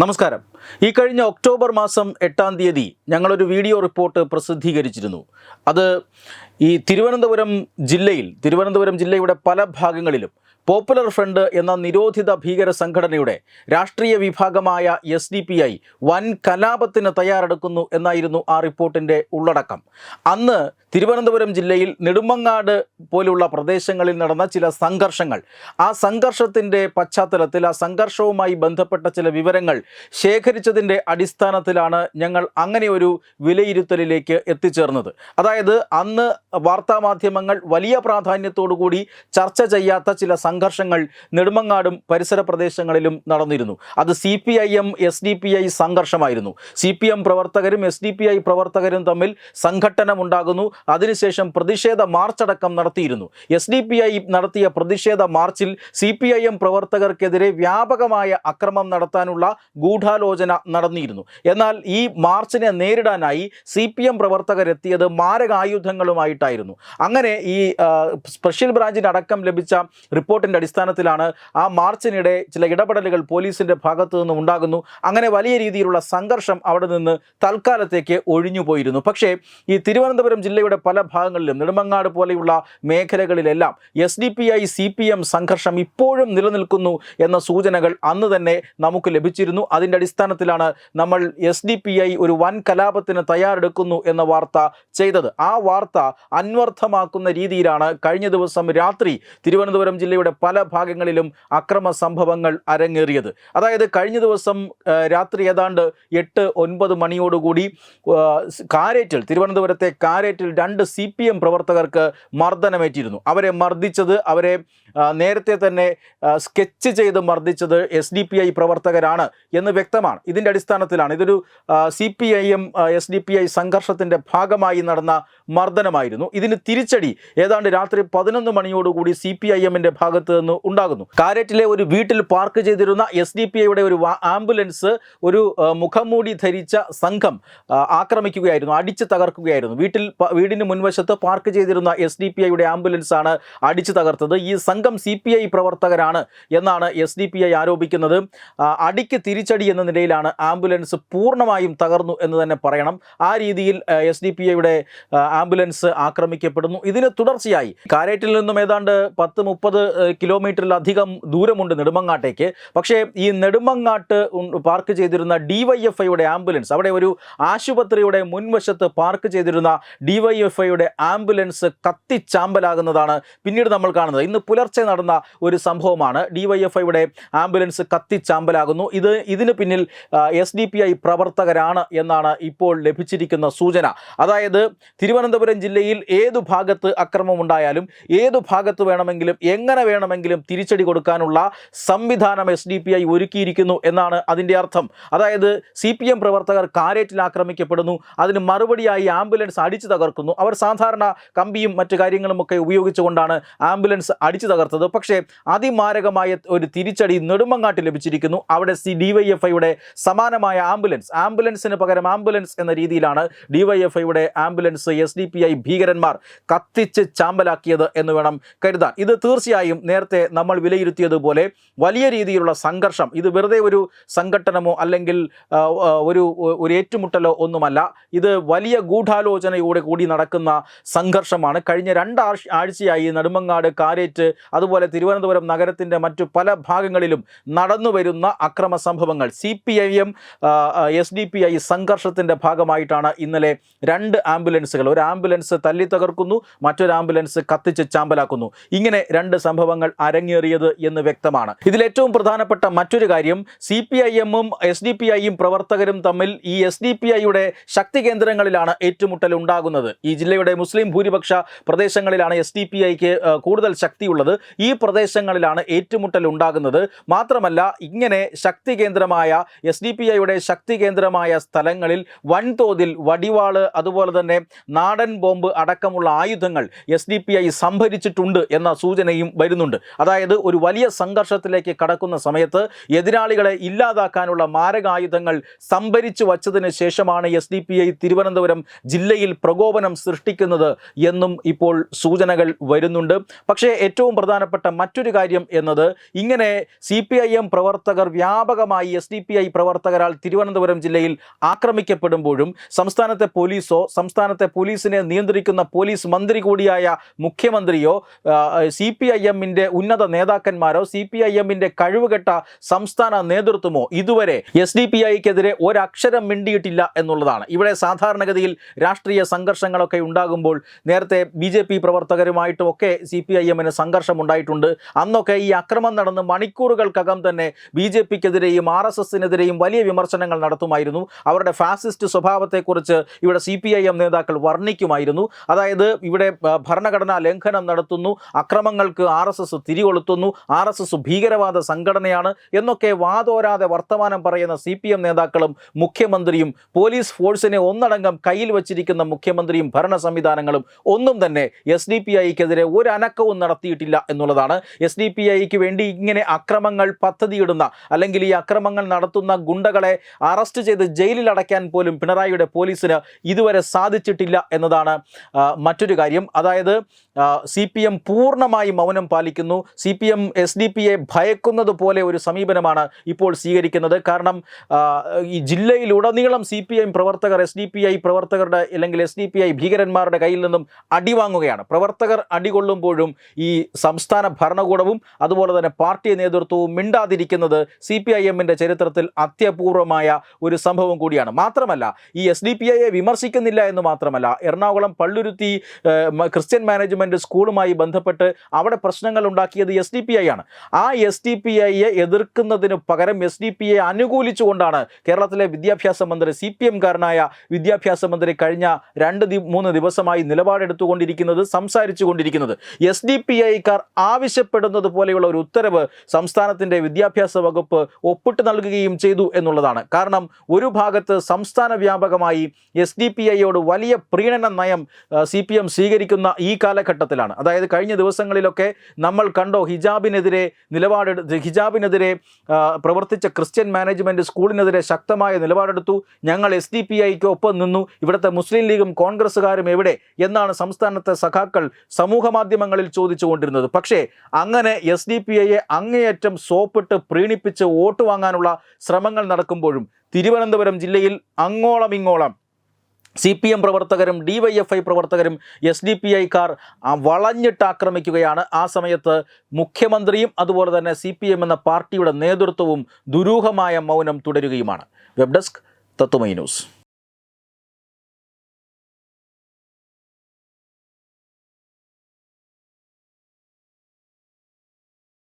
നമസ്കാരം. ഈ കഴിഞ്ഞ ഒക്ടോബർ മാസം എട്ടാം തീയതി ഞങ്ങളൊരു വീഡിയോ റിപ്പോർട്ട് പ്രസിദ്ധീകരിച്ചിരുന്നു. അത് ഈ തിരുവനന്തപുരം ജില്ലയിൽ തിരുവനന്തപുരം ജില്ലയുടെ പല ഭാഗങ്ങളിലും പോപ്പുലർ ഫ്രണ്ട് എന്ന നിരോധിത ഭീകര സംഘടനയുടെ രാഷ്ട്രീയ വിഭാഗമായ എസ് ഡി പി ഐ വൻ കലാപത്തിന് തയ്യാറെടുക്കുന്നു എന്നായിരുന്നു ആ റിപ്പോർട്ടിന്റെ ഉള്ളടക്കം. അന്ന് തിരുവനന്തപുരം ജില്ലയിൽ നെടുമങ്ങാട് പോലുള്ള പ്രദേശങ്ങളിൽ നടന്ന ചില സംഘർഷങ്ങൾ. ആ സംഘർഷത്തിന്റെ പശ്ചാത്തലത്തിൽ ആ സംഘർഷവുമായി ബന്ധപ്പെട്ട ചില വിവരങ്ങൾ ശേഖരിച്ചതിന്റെ അടിസ്ഥാനത്തിലാണ് ഞങ്ങൾ അങ്ങനെ ഒരു വിലയിരുത്തലിലേക്ക് എത്തിച്ചേർന്നത്. അതായത് അന്ന് വാർത്താമാധ്യമങ്ങൾ വലിയ പ്രാധാന്യത്തോടു കൂടി ചർച്ച ചെയ്യാത്ത ചില സംഘർഷങ്ങൾ നെടുമങ്ങാടും പരിസര പ്രദേശങ്ങളിലും നടന്നിരുന്നു. അത് C P I M S D P I സംഘർഷമായിരുന്നു. C P M പ്രവർത്തകരും എസ് ഡി പി ഐ പ്രവർത്തകരും തമ്മിൽ സംഘട്ടനമുണ്ടാകുന്നു. അതിനുശേഷം പ്രതിഷേധ മാർച്ചടക്കം നടത്തിയിരുന്നു. എസ് ഡി പി ഐ നടത്തിയ പ്രതിഷേധ മാർച്ചിൽ സി പി ഐ എം പ്രവർത്തകർക്കെതിരെ വ്യാപകമായ അക്രമം നടത്താനുള്ള ഗൂഢാലോചന നടന്നിരുന്നു. എന്നാൽ ഈ മാർച്ചിനെ നേരിടാനായി സി പി എം പ്രവർത്തകരെത്തിയത് മാരകായുധങ്ങളുമായിട്ടായിരുന്നു. അങ്ങനെ ഈ സ്പെഷ്യൽ ബ്രാഞ്ചിന് അടക്കം ലഭിച്ച റിപ്പോർട്ടിന്റെ അടിസ്ഥാനത്തിലാണ് ആ മാർച്ചിനിടെ ചില ഇടപെടലുകൾ പോലീസിന്റെ ഭാഗത്തു നിന്നും ഉണ്ടാകുന്നു. അങ്ങനെ വലിയ രീതിയിലുള്ള സംഘർഷം അവിടെ നിന്ന് തൽക്കാലത്തേക്ക് ഒഴിഞ്ഞു പോയിരുന്നു. പക്ഷേ ഈ തിരുവനന്തപുരം ജില്ലയുടെ പല ഭാഗങ്ങളിലും നെടുമങ്ങാട് പോലെയുള്ള മേഖലകളിലെല്ലാം S D P I C P M സംഘർഷം ഇപ്പോഴും നിലനിൽക്കുന്നു എന്ന സൂചനകൾ അന്ന് തന്നെ നമുക്ക് ലഭിച്ചിരുന്നു. അതിന്റെ അടിസ്ഥാനത്തിലാണ് നമ്മൾ എസ് ഡി പി ഐ ഒരു വൻ കലാപത്തിന് തയ്യാറെടുക്കുന്നു എന്ന വാർത്ത ചെയ്തത്. ആ വാർത്ത അന്വർത്ഥമാക്കുന്ന രീതിയിലാണ് കഴിഞ്ഞ ദിവസം രാത്രി തിരുവനന്തപുരം ജില്ലയുടെ പല ഭാഗങ്ങളിലും അക്രമ സംഭവങ്ങൾ അരങ്ങേറിയത്. അതായത് കഴിഞ്ഞ ദിവസം രാത്രി ഏതാണ്ട് എട്ട് ഒൻപത് മണിയോടുകൂടി കാരേറ്റിൽ തിരുവനന്തപുരത്തെ കാരേറ്റിൽ രണ്ട് സി പി എം പ്രവർത്തകർക്ക് മർദ്ദനമേറ്റിരുന്നു. അവരെ മർദ്ദിച്ചത് അവരെ നേരത്തെ തന്നെ സ്കെച്ച് ചെയ്ത് മർദ്ദിച്ചത് എസ് ഡി പി ഐ പ്രവർത്തകരാണ് എന്ന് വ്യക്തമാണ്. ഇതിന്റെ അടിസ്ഥാനത്തിലാണ്. ഇതൊരു C P I M S D P I സംഘർഷത്തിന്റെ ഭാഗമായി നടന്ന മർദ്ദനമായിരുന്നു. ഇതിന് തിരിച്ചടി ഏതാണ്ട് രാത്രി പതിനൊന്ന് മണിയോടുകൂടി സി പി ഐ എമ്മിന്റെ ഭാഗത്ത് നിന്ന് ഉണ്ടാകുന്നു. കാരറ്റിലെ ഒരു വീട്ടിൽ പാർക്ക് ചെയ്തിരുന്ന എസ് ഡി പി ഐയുടെ ഒരു ആംബുലൻസ് ഒരു മുഖംമൂടി ധരിച്ച സംഘം ആക്രമിക്കുകയായിരുന്നു അടിച്ചു തകർക്കുകയായിരുന്നു. വീട്ടിൽ വീടിന് മുൻവശത്ത് പാർക്ക് ചെയ്തിരുന്ന എസ് ഡി പി ഐയുടെ ആംബുലൻസ് ആണ് അടിച്ചു തകർത്തത്. ഈ സംഘം സി പി ഐ പ്രവർത്തകരാണ് എന്നാണ് എസ് ഡി പി ഐ ആരോപിക്കുന്നത്. അടിക്ക് തിരിച്ചടി എന്ന നിലയിലാണ് ആംബുലൻസ് പൂർണമായും തകർന്നു എന്ന് തന്നെ പറയണം. ആ രീതിയിൽ എസ് ഡി പി ഐയുടെ ആംബുലൻസ് ആക്രമിക്കപ്പെടുന്നു. ഇതിന് തുടർച്ചയായി കാരേറ്റിൽ നിന്നും ഏതാണ്ട് പത്ത് മുപ്പത് കിലോമീറ്ററിലധികം ദൂരമുണ്ട് നെടുമങ്ങാട്ടേക്ക്. പക്ഷേ ഈ നെടുമങ്ങാട്ട് പാർക്ക് ചെയ്തിരുന്ന ഡി വൈ എഫ് ഐയുടെ ആംബുലൻസ് അവിടെ ഒരു ആശുപത്രിയുടെ മുൻവശത്ത് പാർക്ക് ചെയ്തിരുന്ന ഡി വൈ എഫ് ഐയുടെ ആംബുലൻസ് കത്തിച്ചാമ്പലാകുന്നതാണ് പിന്നീട് നമ്മൾ കാണുന്നത്. ഇന്ന് പുലർച്ചെ നടന്ന ഒരു സംഭവമാണ്. ഡി വൈ എഫ് ഐയുടെ ആംബുലൻസ് കത്തിച്ചാമ്പലാകുന്നു. ഇത് ഇതിന് പിന്നിൽ എസ് ഡി പി ഐ പ്രവർത്തകരാണ് എന്നാണ് ഇപ്പോൾ ലഭിച്ചിരിക്കുന്ന സൂചന. അതായത് തിരുവനന്തപുരം ജില്ലയിൽ ഏതു ഭാഗത്ത് അക്രമമുണ്ടായാലും ഏതു ഭാഗത്ത് വേണമെങ്കിലും എങ്ങനെ വേണമെങ്കിലും തിരിച്ചടി കൊടുക്കാനുള്ള സംവിധാനം എസ് ഡി പി ഐ ഒരുക്കിയിരിക്കുന്നു എന്നാണ് അതിന്റെ അർത്ഥം. അതായത് സി പി എം പ്രവർത്തകർ കാരേറ്റിൽ ആക്രമിക്കപ്പെടുന്നു അതിന് മറുപടിയായി ആംബുലൻസ് അടിച്ചു തകർക്കുന്നു. അവർ സാധാരണ കമ്പിയും മറ്റു കാര്യങ്ങളുമൊക്കെ ഉപയോഗിച്ചുകൊണ്ടാണ് ആംബുലൻസ് അടിച്ചു തകർത്തത്. പക്ഷേ അതിമാരകമായ ഒരു തിരിച്ചടി നെടുമങ്ങാട്ട് ലഭിച്ചിരിക്കുന്നു. അവിടെ സി ഡി വൈ എഫ് ഐയുടെ സമാനമായ ആംബുലൻസ്. ആംബുലൻസിന് പകരം ആംബുലൻസ് എന്ന രീതിയിലാണ് ഡി വൈ എഫ് ഐയുടെ ambulance S D P I ഭീകരന്മാർ കത്തിച്ച് ചാമ്പലാക്കിയത് എന്ന് വേണം കരുതാൻ. ഇത് തീർച്ചയായും നേരത്തെ നമ്മൾ വിലയിരുത്തിയതുപോലെ വലിയ രീതിയിലുള്ള സംഘർഷം. ഇത് വെറുതെ ഒരു സംഘട്ടനമോ അല്ലെങ്കിൽ ഒരു ഒരു ഏറ്റുമുട്ടലോ ഒന്നുമല്ല. ഇത് വലിയ ഗൂഢാലോചനയോടെ കൂടി നടക്കുന്ന സംഘർഷമാണ്. കഴിഞ്ഞ രണ്ടാഴ്ച ആഴ്ചയായി നെടുമങ്ങാട് കാരേറ്റ് അതുപോലെ തിരുവനന്തപുരം നഗരത്തിന്റെ മറ്റു പല ഭാഗങ്ങളിലും നടന്നു വരുന്ന അക്രമ സംഭവങ്ങൾ. C P I M S D P I സംഘർഷത്തിന്റെ ഭാഗമായിട്ടാണ് ഇന്നലെ രണ്ട് ആംബുലൻസുകൾ. ഒരു ആംബുലൻസ് തല്ലി തകർക്കുന്നു മറ്റൊരു ആംബുലൻസ് കത്തിച്ച് ചാമ്പലാക്കുന്നു. ഇങ്ങനെ രണ്ട് സംഭവങ്ങൾ അരങ്ങേറിയത് എന്ന് വ്യക്തമാണ്. ഇതിലേറ്റവും പ്രധാനപ്പെട്ട മറ്റൊരു കാര്യം സി പി ഐ എമ്മും എസ് ഡി പി ഐയും പ്രവർത്തകരും തമ്മിൽ ഈ എസ് ഡി പി ഐയുടെ ശക്തി കേന്ദ്രങ്ങളിലാണ് ഏറ്റുമുട്ടൽ ഉണ്ടാകുന്നത് ഈ ജില്ലയുടെ മുസ്ലിം ഭൂരിപക്ഷ പ്രദേശങ്ങളിലാണ് എസ് ഡി പി ഐക്ക് കൂടുതൽ ശക്തിയുള്ളത്. ഈ പ്രദേശങ്ങളിലാണ് ഏറ്റുമുട്ടൽ ഉണ്ടാകുന്നത്. മാത്രമല്ല ഇങ്ങനെ ശക്തി കേന്ദ്രമായ എസ് ഡി പി ഐയുടെ ശക്തി കേന്ദ്രമായ സ്ഥലങ്ങളിൽ വൻതോതിൽ വടിവാൾ അതുപോലെ തന്നെ നാടൻ ബോംബ് അടക്കമുള്ള ആയുധങ്ങൾ എസ് ഡി പി ഐ സംഭരിച്ചിട്ടുണ്ട് എന്ന സൂചനയും വരുന്നുണ്ട്. അതായത് ഒരു വലിയ സംഘർഷത്തിലേക്ക് കടക്കുന്ന സമയത്ത് എതിരാളികളെ ഇല്ലാതാക്കാനുള്ള മാരകായുധങ്ങൾ സംഭരിച്ചു വച്ചതിന് ശേഷമാണ് S D P I Thiruvananthapuram ജില്ലയിൽ പ്രകോപനം സൃഷ്ടിക്കുന്നത് എന്നും ഇപ്പോൾ സൂചനകൾ വരുന്നുണ്ട്. പക്ഷേ ഏറ്റവും പ്രധാന പ്രധാനപ്പെട്ട മറ്റൊരു കാര്യം എന്നത് ഇങ്ങനെ സി പി ഐ എം പ്രവർത്തകർ വ്യാപകമായി എസ് ഡി പി ഐ പ്രവർത്തകരാൽ തിരുവനന്തപുരം ജില്ലയിൽ ആക്രമിക്കപ്പെടുമ്പോഴും സംസ്ഥാനത്തെ പോലീസോ സംസ്ഥാനത്തെ പോലീസിനെ നിയന്ത്രിക്കുന്ന പോലീസ് മന്ത്രി കൂടിയായ മുഖ്യമന്ത്രിയോ സി പി ഐ എമ്മിന്റെ ഉന്നത നേതാക്കന്മാരോ സി പി ഐ എമ്മിന്റെ കഴിവുകെട്ട സംസ്ഥാന നേതൃത്വമോ ഇതുവരെ എസ് ഡി പി ഐക്കെതിരെ ഒരക്ഷരം മിണ്ടിയിട്ടില്ല എന്നുള്ളതാണ്. ഇവിടെ സാധാരണഗതിയിൽ രാഷ്ട്രീയ സംഘർഷങ്ങളൊക്കെ ഉണ്ടാകുമ്പോൾ നേരത്തെ ബി ജെ പി പ്രവർത്തകരുമായിട്ടും ഒക്കെ സി പി ഐ എമ്മിന് സംഘർഷം ഉണ്ടായിട്ടുണ്ട് അന്നൊക്കെ ഈ അക്രമം നടന്ന് മണിക്കൂറുകൾക്കകം തന്നെ ബി ജെ പിക്കെതിരെയും ആർ എസ് എസിനെതിരെയും വലിയ വിമർശനങ്ങൾ നടത്തുമായിരുന്നു. അവരുടെ ഫാസിസ്റ്റ് സ്വഭാവത്തെക്കുറിച്ച് ഇവിടെ സി പി ഐ എം നേതാക്കൾ വർണിക്കുമായിരുന്നു. അതായത് ഇവിടെ ഭരണഘടനാ ലംഘനം നടത്തുന്നു അക്രമങ്ങൾക്ക് ആർ എസ് എസ് തിരികൊളുത്തുന്നു ആർ എസ് എസ് ഭീകരവാദ സംഘടനയാണ് എന്നൊക്കെ വാതോരാതെ വർത്തമാനം പറയുന്ന സി പി എം നേതാക്കളും മുഖ്യമന്ത്രിയും പോലീസ് ഫോഴ്സിനെ ഒന്നടങ്കം കയ്യിൽ വച്ചിരിക്കുന്ന മുഖ്യമന്ത്രിയും ഭരണ സംവിധാനങ്ങളും ഒന്നും തന്നെ എസ് ഡി പി ഐക്കെതിരെ ഒരു അനക്കവും നടത്തിയിട്ടില്ല. എന്നുള്ളതാണ്. എസ് ഡി പി ഐക്ക് വേണ്ടി ഇങ്ങനെ അക്രമങ്ങൾ പദ്ധതിയിടുന്ന അല്ലെങ്കിൽ ഈ അക്രമങ്ങൾ നടത്തുന്ന ഗുണ്ടകളെ അറസ്റ്റ് ചെയ്ത് ജയിലിൽ അടയ്ക്കാൻ പോലും പിണറായിയുടെ പോലീസിന് ഇതുവരെ സാധിച്ചിട്ടില്ല എന്നതാണ് മറ്റൊരു കാര്യം. അതായത് സി പി എം പൂർണമായി മൗനം പാലിക്കുന്നു. C P M S D P A ഭയക്കുന്നത് പോലെ ഒരു സമീപനമാണ് ഇപ്പോൾ സ്വീകരിക്കുന്നത്. കാരണം ഈ ജില്ലയിലുടനീളം സി പി ഐ പ്രവർത്തകർ എസ് ഡി പി ഐ പ്രവർത്തകരുടെ അല്ലെങ്കിൽ എസ് ഡി പി ഐ ഭീകരന്മാരുടെ കയ്യിൽ നിന്നും അടിവാങ്ങുകയാണ് പ്രവർത്തകർ അടികൊള്ളുമ്പോഴും ഈ സംസ്ഥാന ഭരണകൂടവും അതുപോലെ തന്നെ പാർട്ടി നേതൃത്വവും മിണ്ടാതിരിക്കുന്നത് സി പി ഐ എമ്മിന്റെ ചരിത്രത്തിൽ അത്യപൂർവമായ ഒരു സംഭവം കൂടിയാണ്. മാത്രമല്ല ഈ എസ് ഡി പി ഐയെ വിമർശിക്കുന്നില്ല എന്ന് മാത്രമല്ല എറണാകുളം പള്ളുരുത്തി ക്രിസ്ത്യൻ മാനേജ്മെന്റ് സ്കൂളുമായി ബന്ധപ്പെട്ട് അവിടെ പ്രശ്നങ്ങൾ ഉണ്ടാക്കിയത് എസ് ഡി പി ഐ ആണ്. ആ എസ് ഡി പി ഐയെ എതിർക്കുന്നതിന് പകരം എസ് ഡി പി ഐ അനുകൂലിച്ചുകൊണ്ടാണ് കേരളത്തിലെ വിദ്യാഭ്യാസ മന്ത്രി സി പി എംകാരനായ വിദ്യാഭ്യാസ മന്ത്രി കഴിഞ്ഞ രണ്ട് മൂന്ന് ദിവസമായി നിലപാടെടുത്തുകൊണ്ടിരിക്കുന്നത് സംസാരിച്ചു കൊണ്ടിരിക്കുന്നത് എസ് ഡി പി ഐക്കാർ ആവശ്യപ്പെടുന്നത് പോലെയുള്ള ഒരു ഉത്തരവ് സംസ്ഥാനത്തിന്റെ വിദ്യാഭ്യാസ വകുപ്പ് ഒപ്പിട്ട് നൽകുകയും ചെയ്തു എന്നുള്ളതാണ്. കാരണം ഒരു ഭാഗത്ത് സംസ്ഥാന വ്യാപകമായി എസ് ഡി പി ഐയോട് വലിയ പ്രീണന നയം സി പി എം സ്വീകരിക്കുന്ന ഈ കാലഘട്ടത്തിലാണ്. അതായത് കഴിഞ്ഞ ദിവസങ്ങളിലൊക്കെ നമ്മൾ കണ്ടോ ഹിജാബിനെതിരെ നിലപാടെടു ഹിജാബിനെതിരെ പ്രവർത്തിച്ച ക്രിസ്ത്യൻ മാനേജ്മെന്റ് സ്കൂളിനെതിരെ ശക്തമായ നിലപാടെടുത്തു. ഞങ്ങൾ എസ് ഡി പി ഐക്ക് ഒപ്പം നിന്നു. ഇവിടുത്തെ മുസ്ലിം ലീഗും കോൺഗ്രസ്സുകാരും എവിടെ? എന്നാണ് സംസ്ഥാനത്തെ സഖാക്കൾ സമൂഹ മാധ്യമങ്ങളിൽ ചോദിച്ചുകൊണ്ടിരുന്നത്. പക്ഷേ അങ്ങനെ എസ് ഡി പി ഐയെ അങ്ങേയറ്റം സോപ്പിട്ട് പ്രീണിപ്പിച്ച് വോട്ട് വാങ്ങാനുള്ള ശ്രമങ്ങൾ നടക്കുമ്പോഴും തിരുവനന്തപുരം ജില്ലയിൽ അങ്ങോളം ഇങ്ങോളം സി പി എം പ്രവർത്തകരും ഡി വൈ എഫ് ഐ പ്രവർത്തകരും എസ് ഡി പി ഐക്കാർ വളഞ്ഞിട്ട് ആക്രമിക്കുകയാണ്. ആ സമയത്ത് മുഖ്യമന്ത്രിയും അതുപോലെ തന്നെ സി പി എം എന്ന പാർട്ടിയുടെ നേതൃത്വവും ദുരൂഹമായ മൗനം തുടരുകയുമാണ്. Web desk Tatwamayi news.